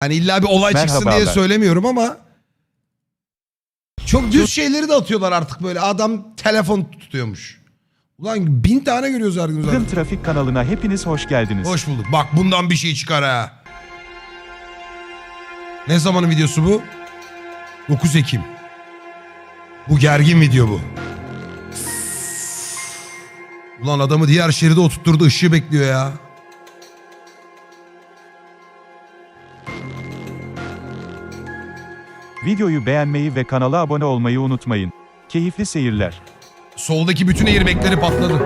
Hani illa bir olay çıksın diye Merhabalar. söylemiyorum ama çok düz şeyleri de atıyorlar artık böyle. Adam telefon tutuyormuş. Ulan bin tane görüyoruz her gün zaten. Trafik kanalına hepiniz hoş geldiniz. Hoş bulduk. Bak bundan bir şey çıkar ha. Ne zamanın videosu bu? 9 Ekim. Bu gergin video bu. Ulan adamı diğer şeride oturtturdu ışığı bekliyor ya. Videoyu beğenmeyi ve kanala abone olmayı unutmayın. Keyifli seyirler. Soldaki bütün airbagleri patladı.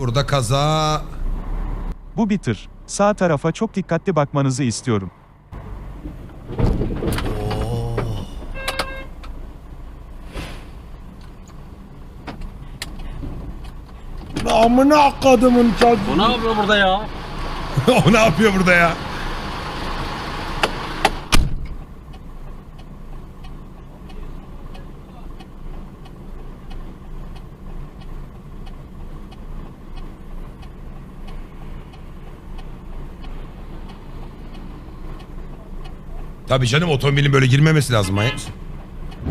Burada kaza. Bu bir tır. Sağ tarafa çok dikkatli bakmanızı istiyorum. Amına kadımın çocuğu. Bu ne yapıyor burada ya? o ne yapıyor burada ya? Tabii canım otomobilin böyle girmemesi lazım manyak mısın?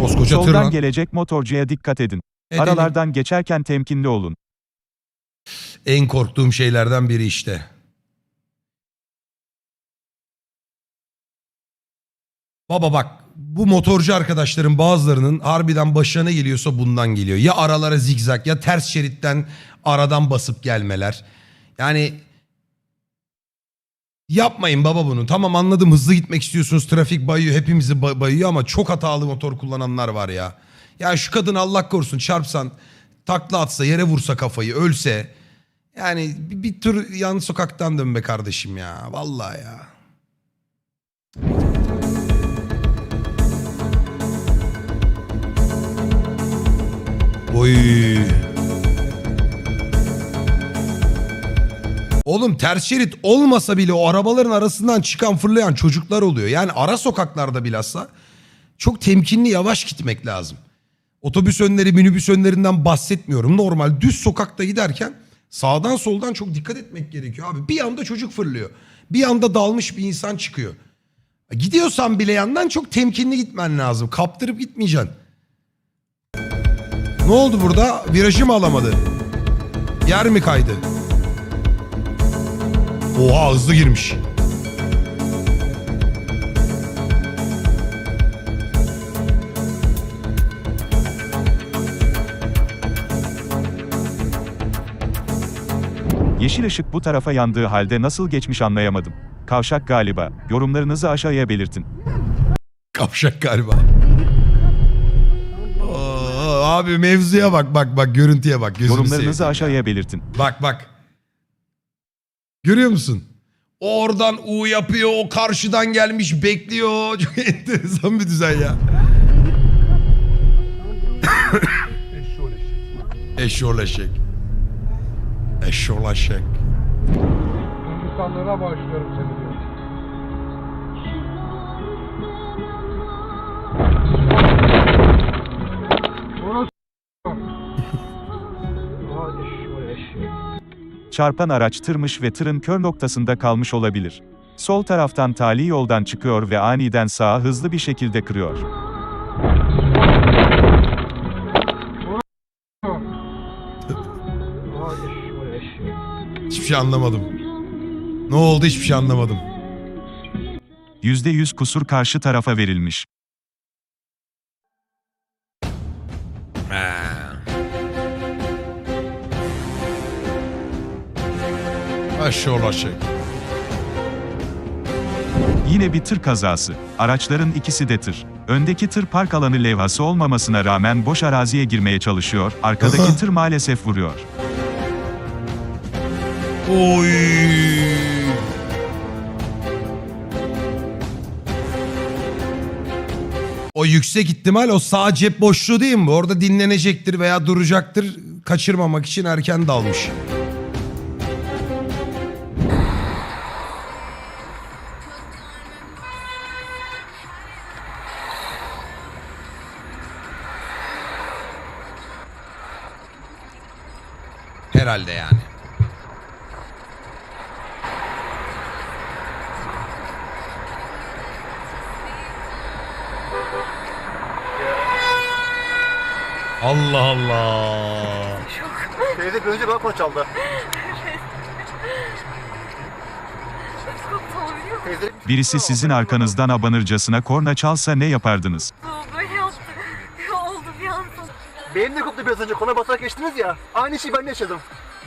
Koskoca tır Soldan lan. gelecek motorcuya dikkat edin. Edelim. Aralardan geçerken temkinli olun. En korktuğum şeylerden biri işte. Baba bak bu motorcu arkadaşların bazılarının harbiden başına ne geliyorsa bundan geliyor. Ya aralara zigzag ya ters şeritten aradan basıp gelmeler. Yani yapmayın baba bunu. Tamam anladım hızlı gitmek istiyorsunuz trafik bayıyor hepimizi ba- bayıyor ama çok hatalı motor kullananlar var ya. Ya şu kadın Allah korusun çarpsan takla atsa yere vursa kafayı ölse. Yani bir, bir tur yan sokaktan dön be kardeşim ya. Vallahi ya. Oy. Oğlum ters şerit olmasa bile o arabaların arasından çıkan fırlayan çocuklar oluyor. Yani ara sokaklarda bilhassa çok temkinli yavaş gitmek lazım. Otobüs önleri, minibüs önlerinden bahsetmiyorum. Normal düz sokakta giderken sağdan soldan çok dikkat etmek gerekiyor abi. Bir anda çocuk fırlıyor. Bir anda dalmış bir insan çıkıyor. Gidiyorsan bile yandan çok temkinli gitmen lazım. Kaptırıp gitmeyeceksin. Ne oldu burada? Virajı mı alamadı? Yer mi kaydı? Oha hızlı girmiş. Yeşil ışık bu tarafa yandığı halde nasıl geçmiş anlayamadım. Kavşak galiba. Yorumlarınızı aşağıya belirtin. Kavşak galiba. Oo, abi mevzuya bak bak bak görüntüye bak. gözünü Yorumlarınızı seveyim. aşağıya belirtin. Bak bak. Görüyor musun? O Oradan U yapıyor, o karşıdan gelmiş bekliyor. Çok enteresan bir düzen ya. Eşoleşek. İnsanlara bağışlıyorum seni diyor. Çarpan araç tırmış ve tırın kör noktasında kalmış olabilir. Sol taraftan tali yoldan çıkıyor ve aniden sağa hızlı bir şekilde kırıyor. Hiçbir şey anlamadım. Ne oldu hiçbir şey anlamadım. %100 kusur karşı tarafa verilmiş. Eşoleşek. Yine bir tır kazası. Araçların ikisi de tır. Öndeki tır park alanı levhası olmamasına rağmen boş araziye girmeye çalışıyor, arkadaki tır maalesef vuruyor. Oy. O yüksek ihtimal o sağ cep boşluğu değil mi? Orada dinlenecektir veya duracaktır. Kaçırmamak için erken dalmış. Çaldı. Birisi sizin arkanızdan abanırcasına korna çalsa ne yapardınız? Böyle yaptı. Oldu bir anda. benim de koptu biraz önce kornaya basarak geçtiniz ya. Aynı şeyi ben de yaşadım.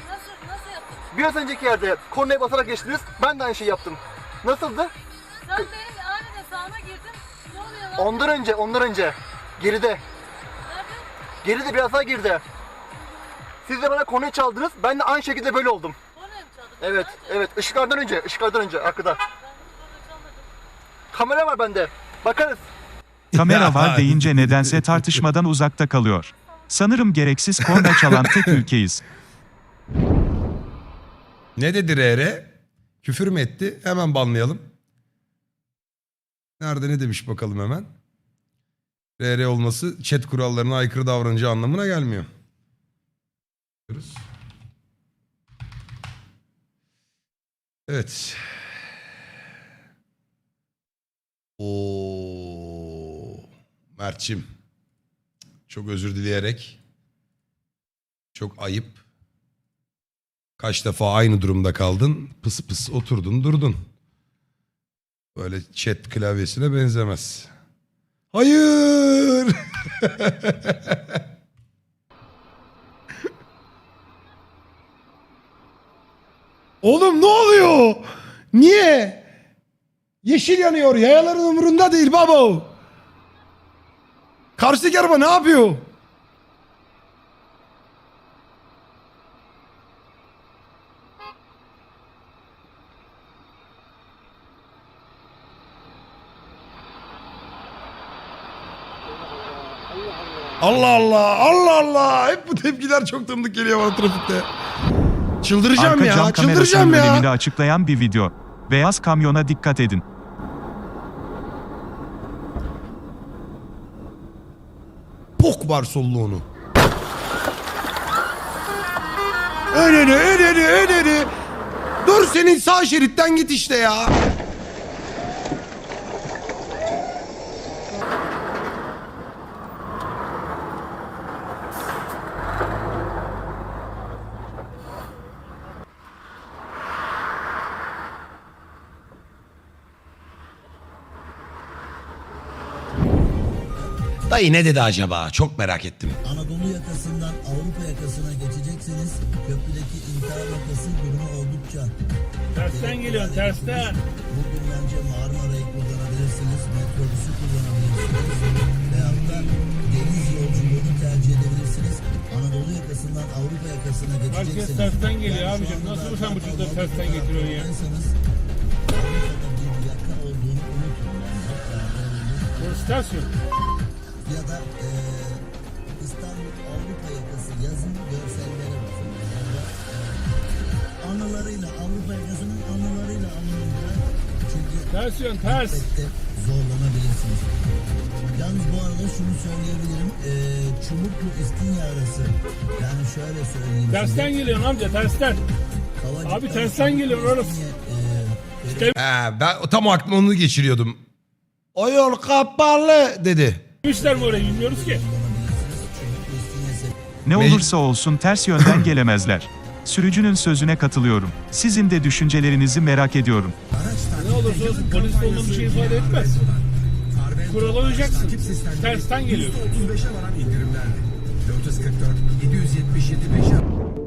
Nasıl, nasıl yaptın? Biraz önceki yerde kornaya basarak geçtiniz. Ben de aynı şeyi yaptım. Nasıldı? Sen benim aniden sağına girdin. Ne oluyor lan? Ondan önce, ondan önce. Geride. Nerede? Geride biraz daha geride. Siz de bana kornayı çaldınız. Ben de aynı şekilde böyle oldum. Oraya mı çaldın? Evet, evet. Işıklardan önce, ışıklardan önce arkada. Ben orada çalmadım. Kamera var bende. Bakarız. Kamera var deyince nedense tartışmadan uzakta kalıyor. Sanırım gereksiz korna çalan tek ülkeyiz. Ne dedi Rere? Küfür mü etti? Hemen banlayalım. Nerede ne demiş bakalım hemen. Rere olması chat kurallarına aykırı davranıcı anlamına gelmiyor. Evet. Oo. Mert'cim. Çok özür dileyerek. Çok ayıp. Kaç defa aynı durumda kaldın. Pıs pıs oturdun durdun. Böyle chat klavyesine benzemez. Hayır. Oğlum ne oluyor? Niye? Yeşil yanıyor. Yayaların umurunda değil baba. Karşıdaki araba ne yapıyor? Allah Allah Allah Allah hep bu tepkiler çok tanıdık geliyor bana trafikte. Çıldıracağım Arka ya cam kamerasının çıldıracağım önemini ya. açıklayan bir video. Beyaz kamyona dikkat edin. Pok var solluğunu. Öneri öneri öneri. Dur senin sağ şeritten git işte ya. Dayı ne dedi acaba? Çok merak ettim. Anadolu yakasından Avrupa yakasına geçecekseniz köprüdeki intihar vakası durumu oldukça. Tersten geliyorsun tersten. Bugün bence Marmara'yı kullanabilirsiniz, metrobüsü kullanabilirsiniz veyahut da deniz yolculuğunu tercih edebilirsiniz. Anadolu yakasından Avrupa yakasına geçecekseniz. tersten geliyor Yani abicim. Nasıl sen bu çocukları tersten getiriyorsun ya? taraflarındaysanız, Avrupa'da bir Ya da eee İstanbul Avrupa yakası yazın görsellere bakın. Orada, eee, anılarıyla Avrupa yakasının anılarıyla anılınca çünkü Ters yön ters. zorlanabilirsiniz. Yalnız bu arada şunu söyleyebilirim. Eee Çubuklu İstinye arası yani şöyle söyleyeyim Tersten size. geliyorsun amca tersten. Kavacık'tan Abi tersten Çubuklu geliyor orası. He, ben tam aklımda onu geçiriyordum. O yol kapalı dedi. Gitmişler mi oraya bilmiyoruz ki. Ne olursa olsun ters yönden gelemezler. Sürücünün sözüne katılıyorum. Sizin de düşüncelerinizi merak ediyorum. Ne olursa olsun polis olmanın şey ifade etmez. Kurala uyacaksın. Tersten geliyor. 35'e varan indirimlerdi. 444, 777, 5'e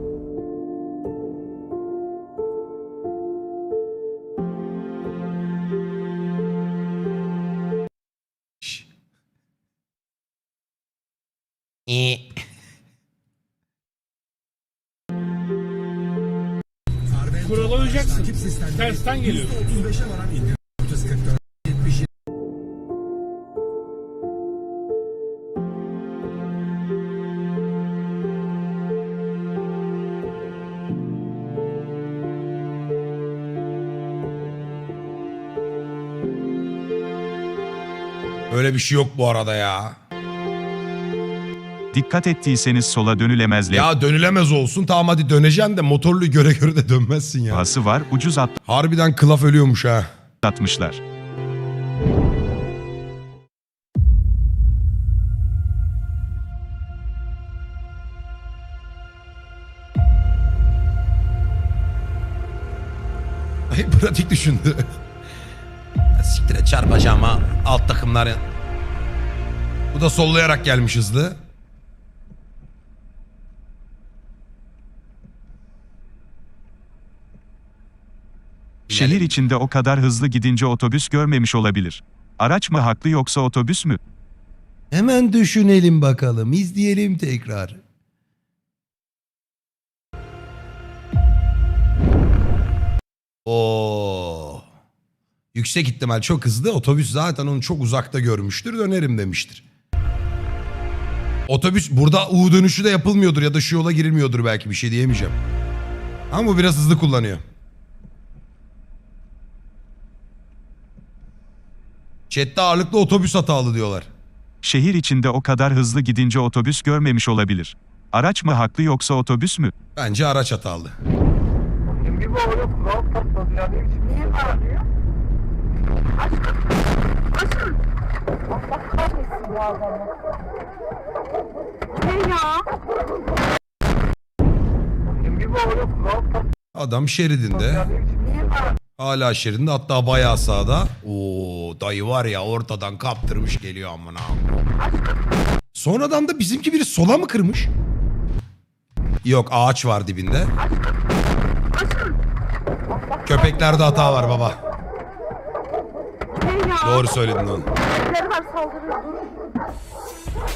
Kurala uyacaksın. takip sistemleri Tersten geliyor. 35'e varan indirim. 444, 77, Öyle bir şey yok bu arada ya. Dikkat ettiyseniz sola dönülemez Ya dönülemez olsun tamam hadi döneceksin de motorluyu göre göre de dönmezsin ya. levhası var. Ucuz Harbiden kılaf ölüyormuş ha. atlatmışlar. Ay pratik düşündü. Siktire çarpacağım ha. Alt takımları. Bu da sollayarak gelmiş hızlı. Şehir içinde o kadar hızlı gidince otobüs görmemiş olabilir. Araç mı haklı yoksa otobüs mü? Hemen düşünelim bakalım. izleyelim tekrar. Oo. Yüksek ihtimal çok hızlı. Otobüs zaten onu çok uzakta görmüştür. Dönerim demiştir. Otobüs burada U dönüşü de yapılmıyordur ya da şu yola girilmiyordur belki bir şey diyemeyeceğim. Ama bu biraz hızlı kullanıyor. Chat'te ağırlıklı otobüs hatalı diyorlar. Şehir içinde o kadar hızlı gidince otobüs görmemiş olabilir. Araç mı haklı yoksa otobüs mü? Bence araç hatalı. Bir bağırıyor kural patladı ya. Ne biçim niye bağırıyor? Bir bağırıyor kural patladı. Adam şeridinde. Hala şeridinde hatta bayağı sağda. Oo dayı var ya ortadan kaptırmış geliyor amına. Sonradan da bizimki biri sola mı kırmış? Yok ağaç var dibinde. Köpeklerde hata var baba. Doğru söyledin onu.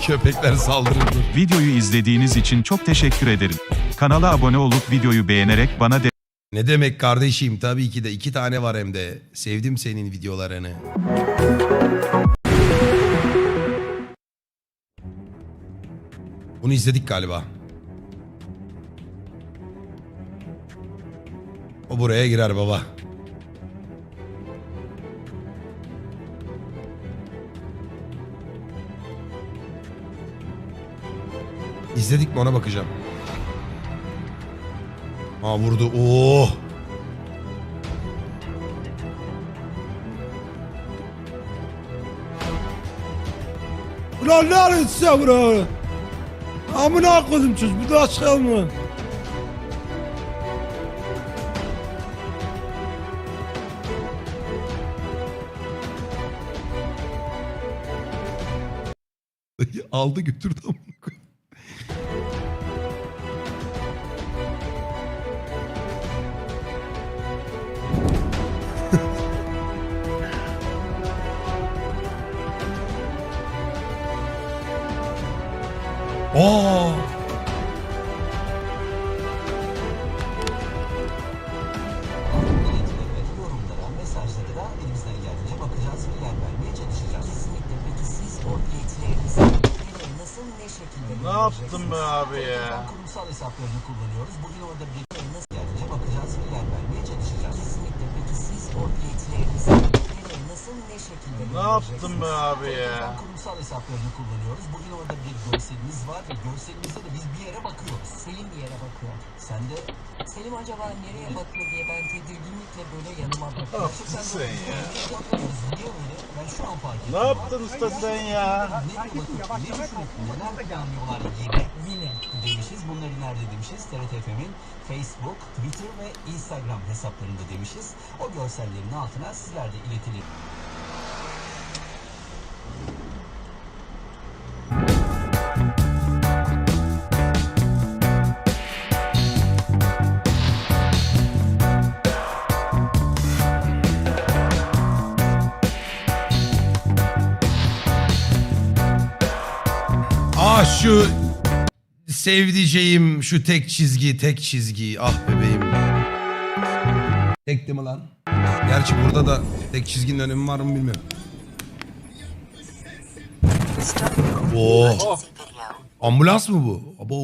Köpekler saldırır. dur. Videoyu izlediğiniz için çok teşekkür ederim. Kanala abone olup videoyu beğenerek bana de Ne demek kardeşim tabii ki de iki tane var hem de. Sevdim senin videolarını. Bunu izledik galiba. O buraya girer baba. İzledik mi ona bakacağım. Ha vurdu. Oo. Ulan ne arıyorsun sen bura? Amına koydum çöz. Bir daha çıkalım Aldı götürdü yaptın be abi ya? kurumsal hesaplarını kullanıyoruz. Bugün orada bir nasıl geldiğince bakacağız ve yer vermeye çalışacağız. Kesinlikle. Peki siz o niyetlerinizi nasıl, ne şekilde Ne yaptın be abi ya? kurumsal hesaplarını kullanıyoruz. Bugün orada bir görselimiz var ve görselimizde de biz bir yere bakıyoruz. Selim bir yere bakıyor. Sen de Selim acaba nereye bakıyor diye ben tedirginlikle böyle yanıma bakıyorum. yaptın sen ya? Niye öyle? Ben şu an fark ettim. Ne yaptın usta sen ya? Ne bakıyorsun? Ne düşünüp neler planlıyorlar yine? Yine demişiz. Bunları nerede demişiz? TRT FM'in Facebook, Twitter ve Instagram hesaplarında demişiz. O görsellerin altına sizler de iletilir. Sevdiceğim şu tek çizgi tek çizgi ah bebeğim. Tekti mi lan? Gerçi burada da tek çizginin önemi var mı bilmiyorum. Oh. Ambulans mı bu? Abo.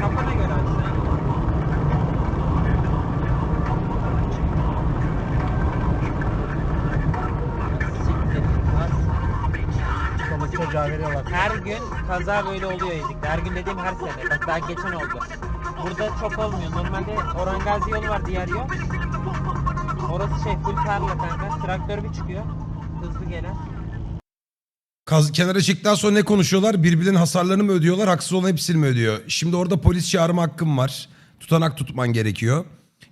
Kafana göre açsın. ceza veriyorlar. Her gün kaza böyle oluyor Ezik'te. Her gün dediğim her sene. Bak daha geçen oldu. Burada çok olmuyor. Normalde Orhan Gazi yolu var diğer yol. Orası şey full tarla kanka. Traktör bir çıkıyor. Hızlı gelen. Kaz, kenara çıktıktan sonra ne konuşuyorlar? Birbirlerinin hasarlarını mı ödüyorlar? Haksız olan hepsini mi ödüyor? Şimdi orada polis çağırma hakkım var. Tutanak tutman gerekiyor.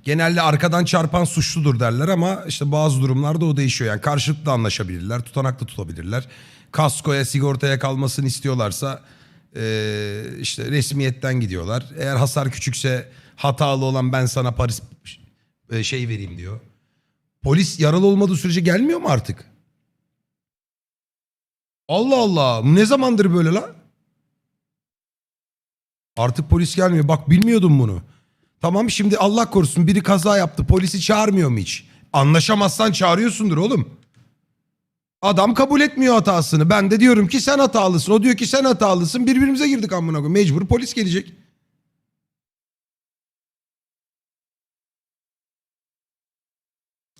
Genelde arkadan çarpan suçludur derler ama işte bazı durumlarda o değişiyor. Yani karşılıklı anlaşabilirler, tutanaklı tutabilirler. Kaskoya, sigortaya kalmasını istiyorlarsa eee, işte resmiyetten gidiyorlar. Eğer hasar küçükse hatalı olan ben sana Paris e, şey vereyim diyor. Polis yaralı olmadığı sürece gelmiyor mu artık? Allah Allah. Ne zamandır böyle la? Artık polis gelmiyor. Bak bilmiyordum bunu. Tamam şimdi Allah korusun biri kaza yaptı. Polisi çağırmıyor mu hiç? Anlaşamazsan çağırıyorsundur oğlum. Adam kabul etmiyor hatasını. Ben de diyorum ki sen hatalısın. O diyor ki sen hatalısın. Birbirimize girdik amına koyayım. Mecbur polis gelecek.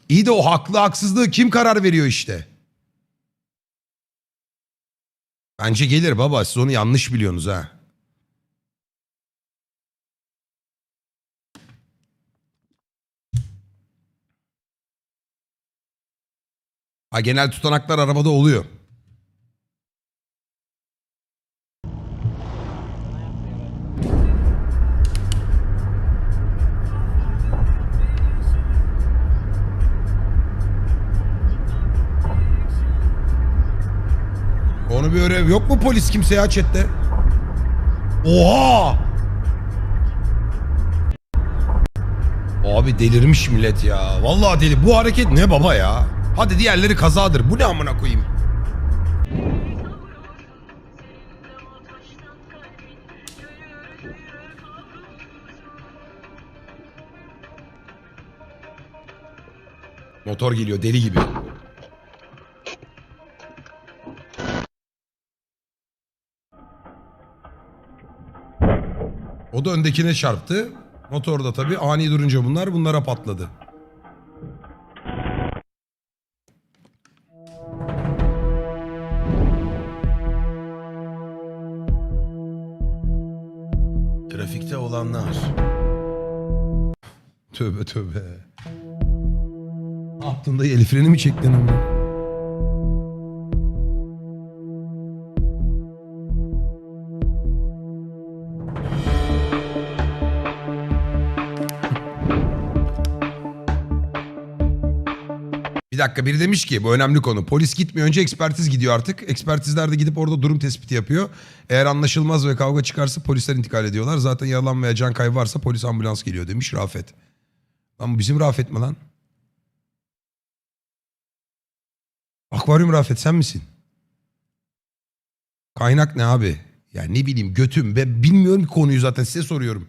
İyi de o haklı haksızlığı kim karar veriyor işte? Bence gelir baba siz onu yanlış biliyorsunuz ha. Ha genel tutanaklar arabada oluyor. Onu bir örev yok mu polis kimse ya chatte? Oha! Abi delirmiş millet ya. Vallahi deli. Bu hareket ne baba ya? Hadi diğerleri kazadır. Bu ne amına koyayım? Motor geliyor deli gibi. O da öndekine çarptı. Motorda tabii ani durunca bunlar bunlara patladı. Tövbe tövbe. Aklında el freni mi çektin ama? Bir dakika biri demiş ki bu önemli konu. Polis gitmiyor önce ekspertiz gidiyor artık. Ekspertizler de gidip orada durum tespiti yapıyor. Eğer anlaşılmaz ve kavga çıkarsa polisler intikal ediyorlar. Zaten yaralan veya can kaybı varsa polis ambulans geliyor demiş Rafet. Lan bu bizim Rafet mi lan? Akvaryum Rafet sen misin? Kaynak ne abi? Ya ne bileyim götüm. Ben bilmiyorum ki konuyu zaten size soruyorum.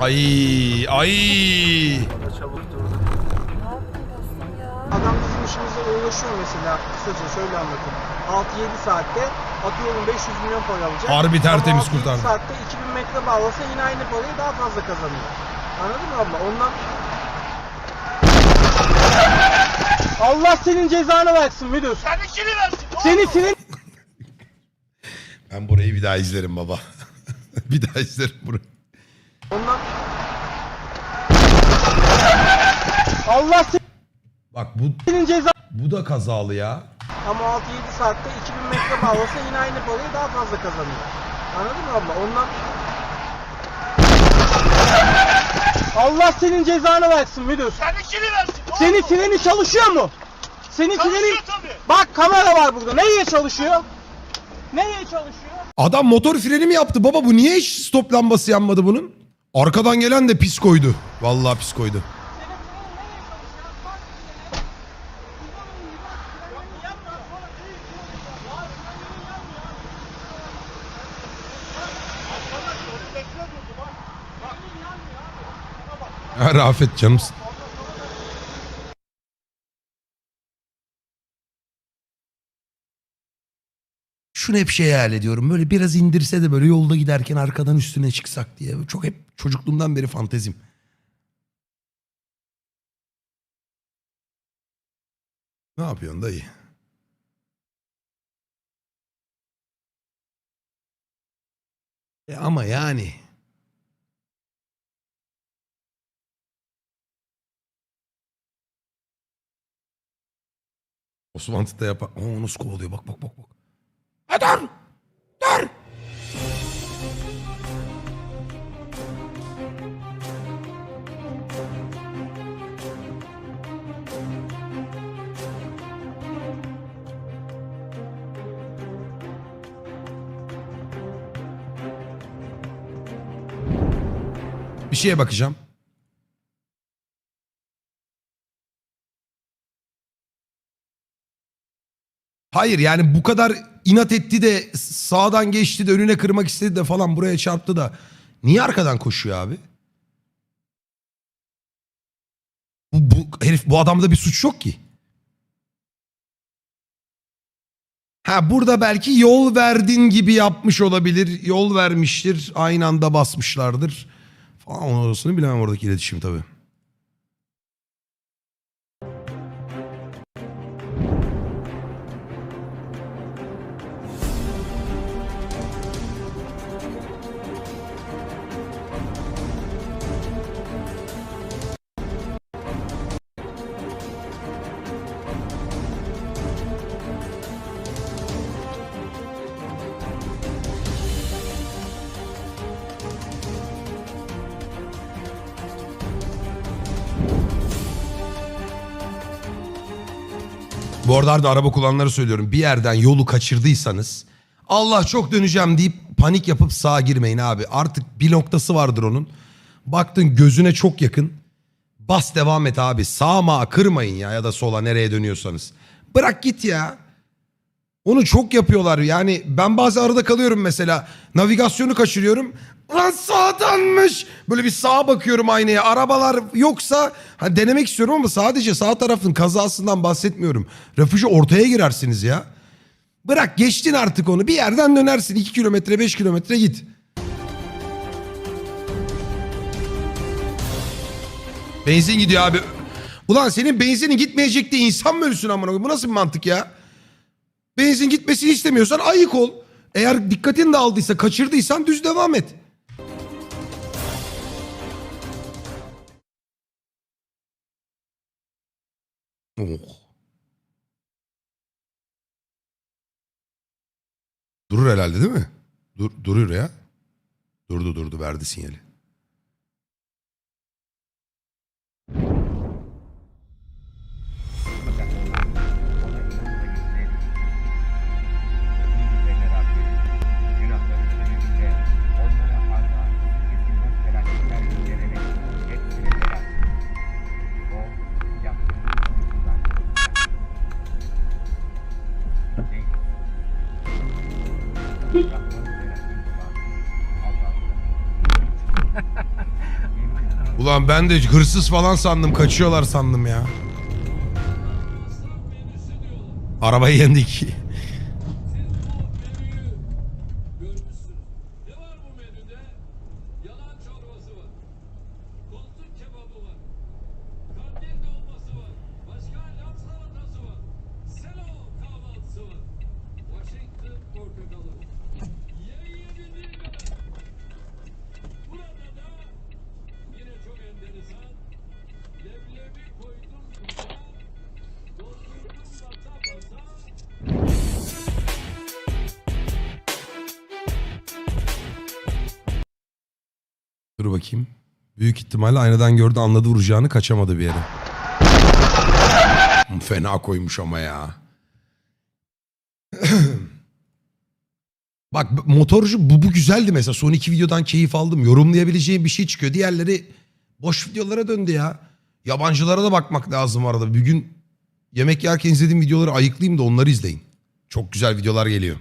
Ay ay. Adam bizim işimizle uğraşıyor mesela. Kısaca şöyle anlatayım. 6-7 saatte atıyorum 500 milyon para alacak. Harbi tertemiz Ama 6-7 kurtardı. saatte 2000 metre bağlasa yine aynı parayı daha fazla kazanıyor. Anladın mı abla? Ondan... Allah senin cezanı versin müdür. Senin kimi versin? Seni senin Ben burayı bir daha izlerim baba. bir daha izlerim burayı. Ondan... Allah Bak bu senin cezanı... bu da kazalı ya. Ama 6-7 saatte 2000 metre bağlasa yine aynı parayı daha fazla kazanıyor. Anladın mı abla? Ondan... Allah senin cezanı versin müdür. Senin kimi versin? Senin freni çalışıyor mu? Senin freni... Bak kamera var burada. Neye çalışıyor? Neye çalışıyor? Adam motor freni mi yaptı baba bu niye hiç stop lambası yanmadı bunun? Arkadan gelen de pis koydu. Vallahi pis koydu. Rafet canımsın. Şunu hep şey hayal ediyorum. Böyle biraz indirse de böyle yolda giderken arkadan üstüne çıksak diye. Çok hep çocukluğumdan beri fantezim. Ne yapıyorsun dayı? E ama yani. Osman da yapar. Aa nasıl kovalıyor bak bak bak bak. Ha, dur! Dur! Bir şeye bakacağım. Hayır yani bu kadar inat etti de sağdan geçti de önüne kırmak istedi de falan buraya çarptı da niye arkadan koşuyor abi? Bu, bu herif bu adamda bir suç yok ki. Ha burada belki yol verdin gibi yapmış olabilir. Yol vermiştir. Aynı anda basmışlardır. Falan orasını bilemem oradaki iletişim tabii. Bu arada da araba kullananlara söylüyorum. Bir yerden yolu kaçırdıysanız Allah çok döneceğim deyip panik yapıp sağa girmeyin abi. Artık bir noktası vardır onun. Baktın gözüne çok yakın. Bas devam et abi. Sağa mağa kırmayın ya ya da sola nereye dönüyorsanız. Bırak git ya. Onu çok yapıyorlar yani ben bazı arada kalıyorum mesela navigasyonu kaçırıyorum. Lan sağdanmış. Böyle bir sağa bakıyorum aynaya. Arabalar yoksa hani denemek istiyorum ama sadece sağ tarafın kazasından bahsetmiyorum. Refüji ortaya girersiniz ya. Bırak geçtin artık onu bir yerden dönersin 2 kilometre 5 kilometre git. Benzin gidiyor abi. Ulan senin benzinin gitmeyecek diye insan mı ölsün amına koyayım? Bu nasıl bir mantık ya? Benzin gitmesini istemiyorsan ayık ol. Eğer dikkatin dağıldıysa, kaçırdıysan düz devam et. Oh. Durur herhalde değil mi? Dur, durur ya. Durdu durdu verdi sinyali. Ulan ben de hırsız falan sandım, kaçıyorlar sandım ya. Arabayı yendik. Dur bakayım. Büyük ihtimalle aynadan gördü anladı vuracağını kaçamadı bir yere. Fena koymuş ama ya. Bak motorcu bu, bu güzeldi mesela. Son iki videodan keyif aldım. Yorumlayabileceğim bir şey çıkıyor. Diğerleri boş videolara döndü ya. Yabancılara da bakmak lazım arada. Bir gün yemek yerken izlediğim videoları ayıklayayım da onları izleyin. Çok güzel videolar geliyor.